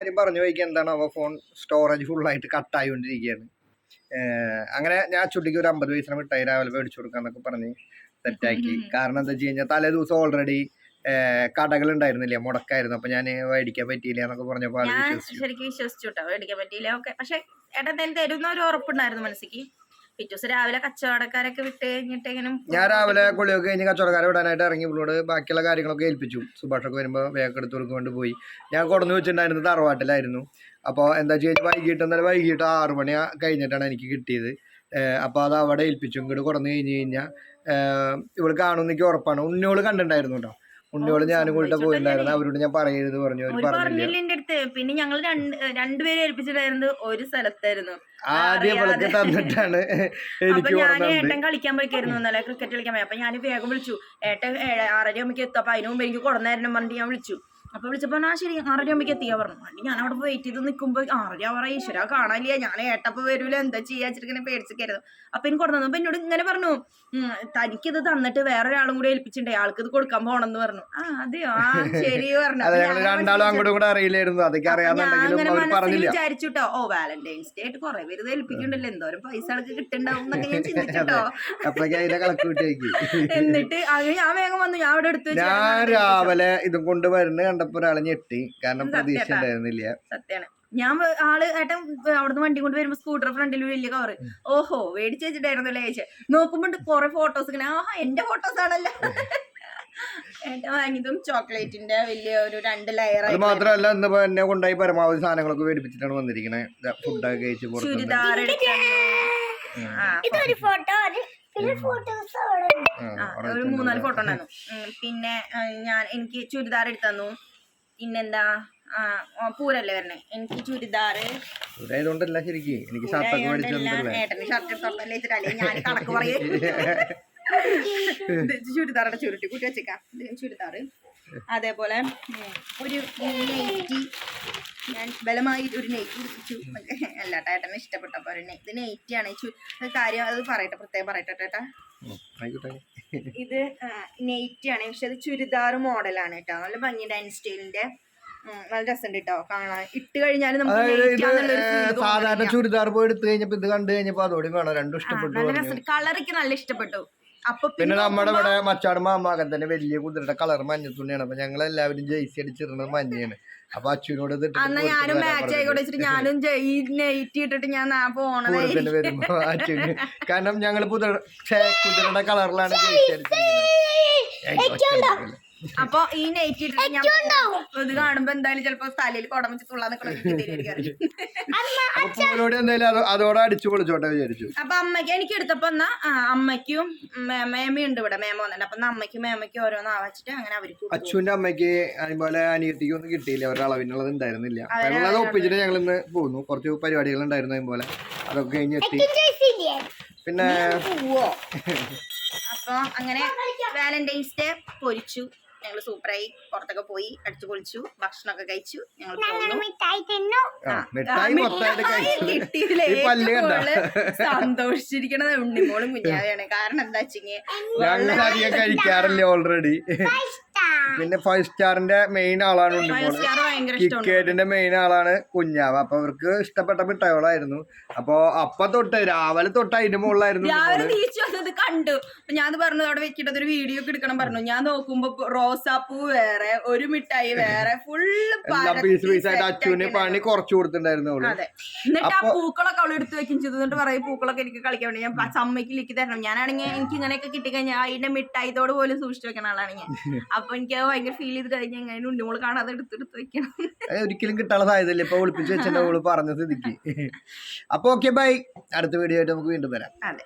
കാര്യം പറഞ്ഞു വയ്ക്കുക എന്താണ് അവ ഫോൺ സ്റ്റോറേജ് ഫുള്ളായിട്ട് കട്ടായിക്കൊണ്ടിരിക്കുകയാണ് അങ്ങനെ ഞാൻ ചുട്ടിക്ക് ഒരു അമ്പത് പൈസ മിഠായി രാവിലെ മേടിച്ചു കൊടുക്കാന്നൊക്കെ പറഞ്ഞ് സെറ്റാക്കി കാരണം എന്താ വെച്ച് കഴിഞ്ഞാൽ തലേ ദിവസം ഓൾറെഡി കടകൾ ഉണ്ടായിരുന്നില്ല മുടക്കായിരുന്നു. അപ്പൊ ഞാൻ മേടിക്കാൻ പറ്റിയില്ല എന്നൊക്കെ പറഞ്ഞപ്പോ ശരിക്കും വിശ്വസിച്ചു. കേട്ടോ മേടിക്കാൻ പറ്റിയില്ല. ഓക്കെ പക്ഷെ ഏട്ടൻ തരും ഒരു ഉറപ്പുണ്ടായിരുന്നു മനസ്സിക്ക്? പിറ്റേ ദിവസം രാവിലെ കച്ചവടക്കാരൊക്കെ വിട്ട് കഴിഞ്ഞിട്ട് ഇങ്ങനെ ഞാൻ രാവിലെ കുളിയൊക്കെ കഴിഞ്ഞ് കച്ചവടക്കാരെ വിടാനായിട്ട് ഇറങ്ങി ഇവളോട് ബാക്കിയുള്ള കാര്യങ്ങളൊക്കെ ഏൽപ്പിച്ചു. സുഭാഷൊക്കെ വരുമ്പോൾ വേഗം എടുത്ത് കൊടുക്കൊണ്ട് പോയി. ഞാൻ കൊടുന്ന് വെച്ചിട്ടുണ്ടായിരുന്നത് തറവാട്ടിലായിരുന്നു. അപ്പോൾ എന്താ വെച്ച് കഴിഞ്ഞാൽ വൈകിട്ട് എന്നാലും വൈകിട്ട് ആറ് മണി കഴിഞ്ഞിട്ടാണ് എനിക്ക് കിട്ടിയത്. അപ്പോൾ അത് അവിടെ ഏൽപ്പിച്ചു. ഇങ്ങോട്ട് കുറഞ്ഞു കഴിഞ്ഞ് കഴിഞ്ഞാൽ ഇവൾ കാണുമെന്ന് എനിക്ക് ഉറപ്പാണ്. ഉണ്ണിയോൾ കണ്ടിട്ടുണ്ടായിരുന്നു കേട്ടോ. ഉണ്ണിയോൾ ഞാനും കൂടിയിട്ട് പോയിട്ടുണ്ടായിരുന്നു അവരോട് ഞാൻ പറയരുത് പറഞ്ഞു. അവർ പറഞ്ഞില്ല. എന്റെ അടുത്ത്? പിന്നെ ഞങ്ങൾ രണ്ട് രണ്ടുപേരെ ഏൽപ്പിച്ചിട്ടായിരുന്നു ഒരു സ്ഥലത്തായിരുന്നു. ആദ്യം ഇവൾക്ക് തന്നിട്ടാണ് എനിക്ക് ഞാൻ ഏട്ടൻ കളിക്കാൻ പോയിക്കായിരുന്നു. ഇന്നലെ ക്രിക്കറ്റ് കളിക്കാൻ പോയി. അപ്പൊ ഞാൻ വേഗം വിളിച്ചു. ഏട്ടൻ ഏഴ് ആറര ആകുമ്പോഴേക്കും എത്തും. അപ്പൊ അതിനു മുമ്പ് എനിക്ക് കൊടുന്നേരം പറഞ്ഞിട്ട് ഞാൻ വിളിച്ചു. അപ്പൊ വിളിച്ചപ്പോ ആ ശരി ആറര ആകുമ്പോൾ പറഞ്ഞു. അണ്ടി ഞാൻ അവിടെ വെയിറ്റ് ചെയ്ത് നിൽക്കുമ്പോ ആറര ആവാറ ഈശ്വര കാണാനില്ല. ഞാൻ ഏട്ടപ്പോ വരൂല. എന്താ ചെയ്യാ വെച്ചിട്ട് പേടിച്ചിരിക്കരുത് അപ്പൊ എനിക്ക് കൊടുത്തു അപ്പൊ എന്നോട് ഇങ്ങനെ പറഞ്ഞു തനിക്ക് തനിക്കിത് തന്നിട്ട് വേറെ ഒരാളും കൂടി ഏൽപ്പിച്ചിട്ടുണ്ട്. ആൾക്ക് ഇത് കൊടുക്കാൻ പോണെന്ന് പറഞ്ഞു. ആ അതെയോ ആ ശരി പറഞ്ഞു. അതെ വിചാരിച്ചുട്ടോ. ഓ വാലന്റൈൻസ് ഡേ ആയിട്ട് കുറെ പേര് ഏൽപ്പിക്കണ്ടല്ലോ. എന്തോരം പൈസ ആൾക്ക് കിട്ടുണ്ടാവും എന്നൊക്കെ ഞാൻ ചിന്തിച്ചിട്ടോ. എന്നിട്ട് അത് ഞാൻ വേഗം വന്നു. ഞാൻ അവിടെ എടുത്തു ഞാൻ രാവിലെ ഇതും കൊണ്ട് വരുന്ന കണ്ടപ്പോ ഒരാളെ ഞെട്ടി. കാരണം പ്രതീക്ഷ ഉണ്ടായിരുന്നില്ല. സത്യാണ്. ഞാൻ ആൾ ഏട്ടൻ അവിടുന്ന് വണ്ടി കൊണ്ട് വരുമ്പോ സ്കൂട്ടർ ഫ്രണ്ടിൽ വലിയ കവറ്. ഓഹോ മേടിച്ച് വെച്ചിട്ടായിരുന്നല്ലേ ചേച്ചി നോക്കുമ്പോ കൊറേ ഫോട്ടോസ് ഇങ്ങനെ ആഹാ എന്റെ ഫോട്ടോസ് ആണല്ലോ. ഏട്ടൻ വാങ്ങിയതും ചോക്ലേറ്റിന്റെ വലിയ ഒരു രണ്ട് ലെയർ അത് മാത്രമല്ല ഇന്ന് എന്നെ കൊണ്ടായി പരമാവധി സാധനങ്ങളൊക്കെ മേടിപ്പിച്ചിട്ടാണ് വന്നിരിക്കുന്നത് ഫുഡൊക്കെ കഴിച്ച് ചുരിദാർ ഇതൊരു ഫോട്ടോ ഒരു മൂന്നാൽ ഫോട്ടോ ഉണ്ടായിരുന്നു. പിന്നെ ഞാൻ എനിക്ക് ചുരിദാർ എടുത്തു തന്നു. പിന്നെന്താ? പൂരല്ലേ വരണേ? എനിക്ക് ഇതായതുകൊണ്ടല്ല ശരിക്കും. എനിക്ക് ഷർട്ടൊക്കെ മേടിച്ചു തന്നിട്ടില്ലേ ഏട്ടന് ഷർട്ട് ഞാൻ കണക്ക് പറയും. ചുരിദാറുടെ ചുരുട്ടി. കൂട്ടി വെച്ചേക്കാം. ചുരിദാറ്. അതേപോലെ ഒരു നെയ്റ്റി. ഞാൻ ബലമായി ഒരു നെയ്റ്റ് കുടിച്ചു അല്ല ഏട്ടനെ ഇഷ്ടപ്പെട്ടപ്പോ ഒരു നെയ്റ്റ് നെയ്റ്റിയാണ്. കാര്യം അത് പറയട്ടെ പ്രത്യേകം പറയട്ടെ ഏട്ടാ. ഇത് നെയ്റ്റ് ആണ്. പക്ഷെ അത് ചുരിദാർ മോഡലാണ് കേട്ടോ നല്ല ഭംഗി ഡൈൻ സ്റ്റൈലിന്റെ നല്ല രസമുണ്ട് കേട്ടോ കാണാൻ. ഇട്ട് കഴിഞ്ഞാൽ നമുക്ക് സാധാരണ. ചുരിദാർ പോയി എടുത്തു കഴിഞ്ഞപ്പോ ഇത് കണ്ടു കഴിഞ്ഞപ്പോ അതോടെ വേണം. രണ്ടും ഇഷ്ടപ്പെട്ടു നല്ല രസം കളറൊക്കെ നല്ല ഇഷ്ടപ്പെട്ടു. അപ്പൊ പിന്നെ നമ്മുടെ ഇവിടെ മച്ചാട് മാമാകൻ തന്നെ വലിയ കുതിരയുടെ കളർ മഞ്ഞ തുണിയാണ്. അപ്പൊ ഞങ്ങൾ എല്ലാവരും ജേഴ്സി അടിച്ചിരുന്നത് മഞ്ഞയാണ്. അപ്പൊ അച്ഛനോട് അന്ന് ഞാനും മാച്ച് ആയിക്കോട്ടെ വെച്ചിട്ട് ഞാനും ഈ നെയ്റ്റ് ഇട്ടിട്ട് ഞാൻ കൂടുതൽ വരുമ്പോ അച്ഛന്. കാരണം ഞങ്ങൾ ഛേ, കുതിരയുടെ കളറിലാണ് ജയിച്ചത് അപ്പൊ ഈ നൈറ്റ് ഇട്ടിട്ട് ഞാൻ ഇത് കാണുമ്പോ എന്തായാലും ചിലപ്പോ തലയിൽ കൊടമിച്ച് തുള്ളാന്നൊക്കെ അതോടെ അടിച്ചു പൊളിച്ചോട്ടെ വിചാരിച്ചു. അപ്പൊ അമ്മയ്ക്ക് എനിക്ക് എടുത്തപ്പോ എന്നാ അമ്മയ്ക്കും മേമയുണ്ട് ഇവിടെ മേമ വന്നിട്ട് അപ്പൊ അമ്മയ്ക്കും മേമയ്ക്കും ഓരോന്ന് ആവാച്ചിട്ട് അങ്ങനെ അവർക്ക് അച്ഛന്റെ അച്ഛന്റെ അമ്മയ്ക്ക് അതുപോലെ അനിയത്തിക്ക് ഒന്നും കിട്ടിയില്ല. അവരുടെ അളവിനുള്ളത് ഉണ്ടായിരുന്നില്ല. അതെ, അപ്പൊ ഒപ്പിച്ചിട്ട് ഞങ്ങൾ ഇന്ന് പോകുന്നു. കുറച്ച് പരിപാടികൾ ഉണ്ടായിരുന്നു അതുപോലെ. അതൊക്കെ കഴിഞ്ഞ് എത്തി. പിന്നെ അപ്പൊ അങ്ങനെ വാലന്റൈൻസ് ഡേ പൊരിച്ചു. ഞങ്ങൾ സൂപ്പറായി പുറത്തൊക്കെ പോയി അടിച്ചു പൊളിച്ചു ഭക്ഷണമൊക്കെ കഴിച്ചു ഞങ്ങൾ സന്തോഷിച്ചിരിക്കണത് ഉണ്ണിമോളും കുഞ്ഞാവയാണ്. കാരണം എന്താ വെച്ചിങ്ങനെ കഴിക്കാറില്ല ഓൾറെഡി പിന്നെ ഫൈവ് സ്റ്റാറിന്റെ മെയിൻ ആളാണ് ഫൈവ് സ്റ്റാർ ഭയങ്കര ഇഷ്ടമാണ്. കിക്കേറ്റിന്റെ മെയിൻ ആളാണ് കുഞ്ഞാവ്. അപ്പൊ അവർക്ക് ഇഷ്ടപ്പെട്ട മിഠായികളായിരുന്നു. അപ്പൊ അപ്പൊ തൊട്ട് രാവിലെ തൊട്ട് അതിന്റെ മുകളിലായിരുന്നു രാവിലെ വന്നത് കണ്ടു. ഞാൻ പറഞ്ഞു അവിടെ വെക്കിട്ടത് ഒരു വീഡിയോ ഒക്കെ എടുക്കണം പറഞ്ഞു. ഞാൻ നോക്കുമ്പോ റോസാപ്പൂ വേറെ ഒരു മിഠായി വേറെ ഫുള്ള് പീസ് പീസ് ആയിട്ട് അച്ഛന് പണി കുറച്ചു കൊടുത്തിട്ടുണ്ടായിരുന്നു എന്നിട്ട് ആ പൂക്കളൊക്കെ അവൾ എടുത്ത് വെക്കും ചെയ്തു. എന്നിട്ട് പറയും പൂക്കളൊക്കെ എനിക്ക് കളിക്കാൻ വേണ്ടി. ഞാൻ സമ്മയ്ക്ക് ലിക്ക് തരണം. ഞാനാണെങ്കിൽ എനിക്ക് ഇങ്ങനെയൊക്കെ കിട്ടിക്കഴിഞ്ഞാൽ അതിന്റെ മിഠായിത്തോട് പോലും സൂക്ഷിച്ചു വെക്കണ ആളാണ് ഞാൻ. അപ്പൊ എനിക്ക് അത് ഭയങ്കര ഫീൽ ചെയ്ത് കഴിഞ്ഞാൽ എങ്ങനെ ഉണ്ണിമോൾ കാണാതെ എടുത്തെടുത്ത് വെക്കണം. ഒരിക്കലും കിട്ടാനുള്ള സാധ്യതയില്ല ഇപ്പൊ ഒളിപ്പിച്ച് വെച്ചിട്ട് മോൾ പറഞ്ഞ സ്ഥിതിക്ക് അപ്പൊ ഓക്കെ ബൈ അടുത്ത വീഡിയോ ആയിട്ട് നമുക്ക് വീണ്ടും വരാം. അതെ.